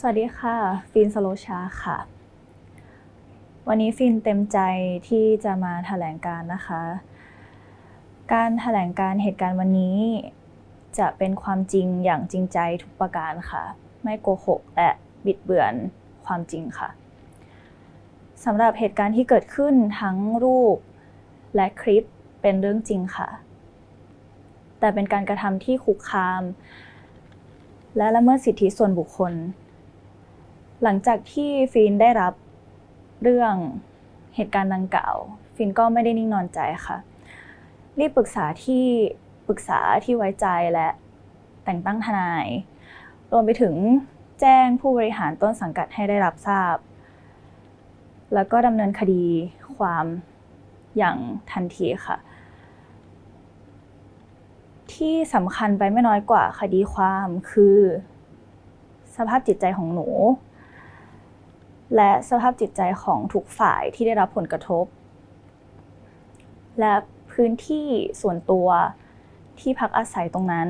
สวัสดีค่ะ ฟินสโลชาค่ะ วันนี้ฟินเต็มใจที่จะมาแถลงการนะคะ การแถลงการเหตุการณ์วันนี้ จะเป็นความจริงอย่างจริงใจทุกประการค่ะ ไม่โกหกและบิดเบือนความจริงค่ะสำหรับเหตุการณ์ที่เกิดขึ้นทั้งรูปและคลิปเป็นเรื่องจริงค่ะ แต่เป็นการกระทำที่คุกคาม และละเมิดสิทธิส่วนบุคคล หลังจากที่ฟินได้รับเรื่องเหตุการณ์ดังกล่าว ฟินก็ไม่ได้นิ่งนอนใจค่ะ รีบปรึกษาที่ปรึกษาที่ไว้ใจและแต่งตั้งทนาย รวมไปถึงแจ้งผู้บริหารต้นสังกัดให้ได้รับทราบ แล้วก็ดำเนินคดีความอย่างทันทีค่ะ ที่สำคัญไปไม่น้อยกว่าคดีความคือ สภาพจิตใจของหนู และสภาพจิตใจของทุกฝ่ายที่ได้รับผลกระทบ และพื้นที่ส่วนตัวที่พักอาศัยตรงนั้น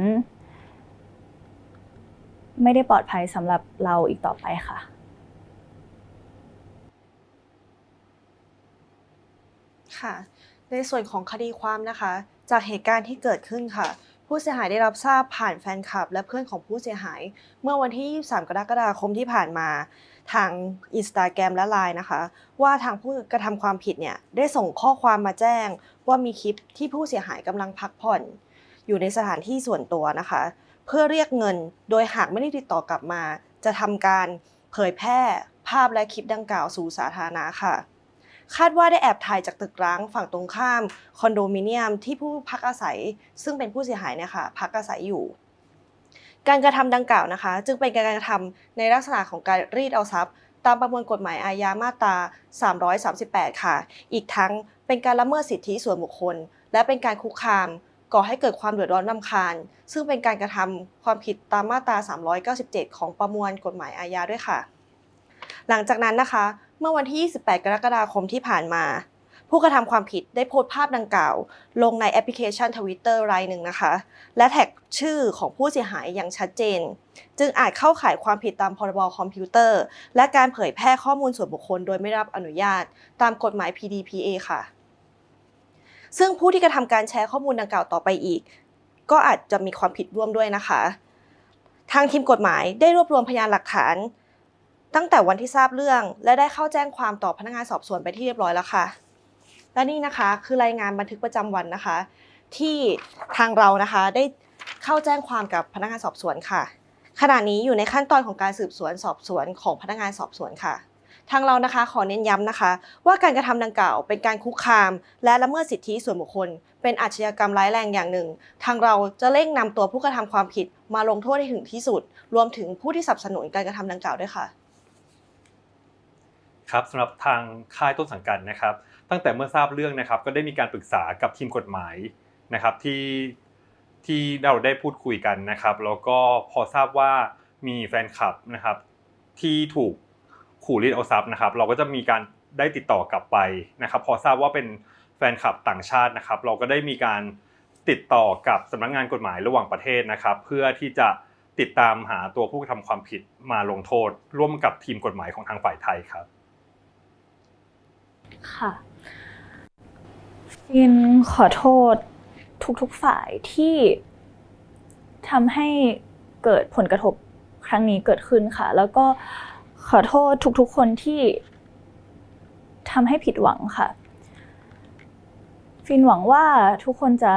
ไม่ได้ปลอดภัยสำหรับเราอีกต่อไปค่ะค่ะในส่วนของคดีความนะคะ จากเหตุการณ์ที่เกิดขึ้นค่ะ ผู้เสียหายได้รับทราบผ่านแฟนคลับ และเพื่อนของผู้เสียหาย เมื่อวันที่ 23 กรกฎาคมที่ผ่านมา ทาง Instagram และ Line นะคะ ว่าทางผู้กระทำความผิดเนี่ยได้ส่งข้อความมาแจ้ง ว่ามีคลิปที่ผู้เสียหายกำลังพักผ่อน อยู่ในสถานที่ส่วนตัวนะคะ เพื่อเรียกเงินโดยหากไม่ได้ติดต่อกลับมา จะทำการเผยแพร่ภาพและคลิปดังกล่าวสู่สาธารณะค่ะ คาดว่าได้แอบถ่ายจากตึกร้างฝั่งตรงข้ามคอนโดมิเนียมที่ผู้พักอาศัย ซึ่งเป็นผู้เสียหายเนี่ยค่ะพักอาศัยอยู่ การกระทำดังกล่าวนะคะ จึงเป็นการกระทำในลักษณะของการรีดเอาทรัพย์ ตามประมวลกฎหมายอาญามาตรา 338 ค่ะ อีกทั้งเป็นการละเมิดสิทธิส่วนบุคคล และเป็นการคุกคาม ก่อให้เกิดความเดือดร้อนรำคาญ ซึ่งเป็นการกระทำความผิดตามมาตรา 397 ของประมวลกฎหมายอาญาด้วยค่ะ หลังจากนั้นนะคะ เมื่อวันที่ 28 กรกฎาคมที่ผ่านมา ผู้กระทำความผิดได้โพสต์ภาพดังกล่าว ลงในแอปพลิเคชันทวิตเตอร์รายหนึ่งนะคะ และแท็กชื่อของผู้เสียหายอย่างชัดเจน จึงอาจเข้าข่ายความผิดตามพรบคอมพิวเตอร์ และการเผยแพร่ข้อมูลส่วนบุคคลโดยไม่รับอนุญาต ตามกฎหมาย PDPA ค่ะ ซึ่งผู้ที่กระทำการแชร์ข้อมูลดังกล่าวต่อไปอีก ก็อาจจะมีความผิดร่วมด้วยนะคะ ทางทีมกฎหมายได้รวบรวมพยานหลักฐานตั้งแต่วันที่ทราบเรื่อง และได้เข้าแจ้งความต่อพนักงานสอบสวนไปที่เรียบร้อยแล้วค่ะ และนี่นะคะคือรายงานบันทึกประจำวันนะคะ ที่ทางเรานะคะได้เข้าแจ้งความกับพนักงานสอบสวนค่ะ ขณะนี้อยู่ในขั้นตอนของการสืบสวนสอบสวนของพนักงานสอบสวนค่ะ ทางเรานะคะขอเน้นย้ำนะคะ ว่าการกระทำดังกล่าวเป็นการคุกคาม และละเมิดสิทธิส่วนบุคคล เป็นอาชญากรรมร้ายแรงอย่างหนึ่ง ทางเราจะเร่งนำตัวผู้กระทำความผิดมาลงโทษให้ถึงที่สุด รวมถึงผู้ที่สนับสนุนการกระทำดังกล่าวด้วยค่ะครับสำหรับทางค่ายต้นสังกัดนะครับ ตั้งแต่เมื่อทราบเรื่องนะครับ ก็ได้มีการปรึกษากับทีมกฎหมายนะครับที่ที่เราได้พูดคุยกันนะครับ แล้วก็พอทราบว่ามีแฟนคลับนะครับ ที่ถูกขู่รีดเอาทรัพย์นะครับ เราก็จะมีการได้ติดต่อกลับไปนะครับ พอทราบว่าเป็นแฟนคลับต่างชาตินะครับ เราก็ได้มีการติดต่อกับสำนักงานกฎหมายระหว่างประเทศนะครับ เพื่อที่จะติดตามหาตัวผู้กระทำความผิดมาลงโทษ ร่วมกับทีมกฎหมายของทางฝ่ายไทยครับ ค่ะ ฟินขอโทษทุกๆฝ่ายที่ทำให้เกิดผลกระทบครั้งนี้เกิดขึ้นค่ะ แล้วก็ขอโทษทุกๆคนที่ทำให้ผิดหวังค่ะ ฟินหวังว่าทุกคนจะ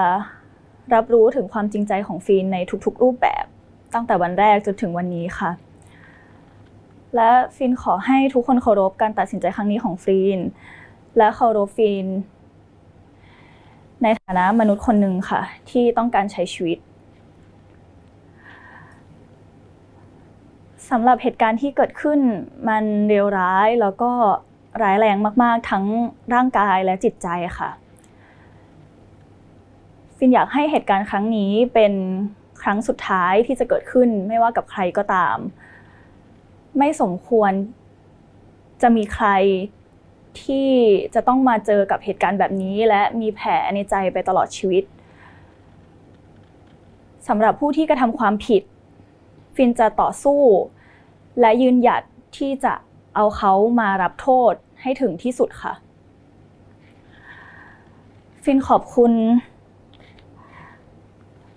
รับรู้ถึงความจริงใจของฟินในทุกๆ รูปแบบตั้งแต่วันแรกจนถึงวันนี้ค่ะ และฟินขอให้ทุกคนเคารพการตัดสินใจครั้งนี้ของฟินและเคารพฟิน ในฐานะมนุษย์คนหนึ่งค่ะ ที่ต้องการใช้ชีวิตสำหรับเหตุการณ์ที่เกิดขึ้นมันเลวร้ายแล้วก็ร้ายแรงมาก ๆ ทั้งร่างกายและจิตใจค่ะ ฟินอยากให้เหตุการณ์ครั้งนี้เป็นครั้งสุดท้ายที่จะเกิดขึ้นไม่ว่ากับใครก็ตาม ไม่สมควรจะมีใคร ที่จะต้องมาเจอกับเหตุการณ์แบบนี้ และมีแผลในใจไปตลอดชีวิตสำหรับผู้ที่กระทำความผิด ฟินจะต่อสู้ และยืนหยัดที่จะเอาเขามารับโทษให้ถึงที่สุดค่ะ ฟินขอบคุณ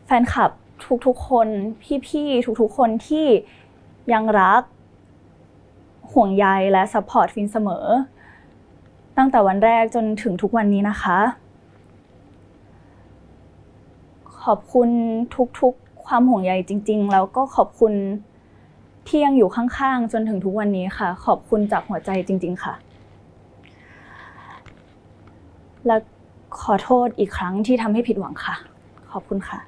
แฟนคลับทุกๆคนพี่ๆทุกๆคนที่ยังรัก ห่วงใยและซัพพอร์ตฟินเสมอ ตั้งแต่วันแรกจนถึงทุกวันนี้นะคะ ขอบคุณทุกๆความห่วงใยจริง ๆ แล้วก็ขอบคุณที่ยังอยู่ข้างๆ จนถึงทุกวันนี้ค่ะ ขอบคุณจากหัวใจจริง ๆ ค่ะ และขอโทษอีกครั้งที่ทำให้ผิดหวังค่ะ ขอบคุณค่ะ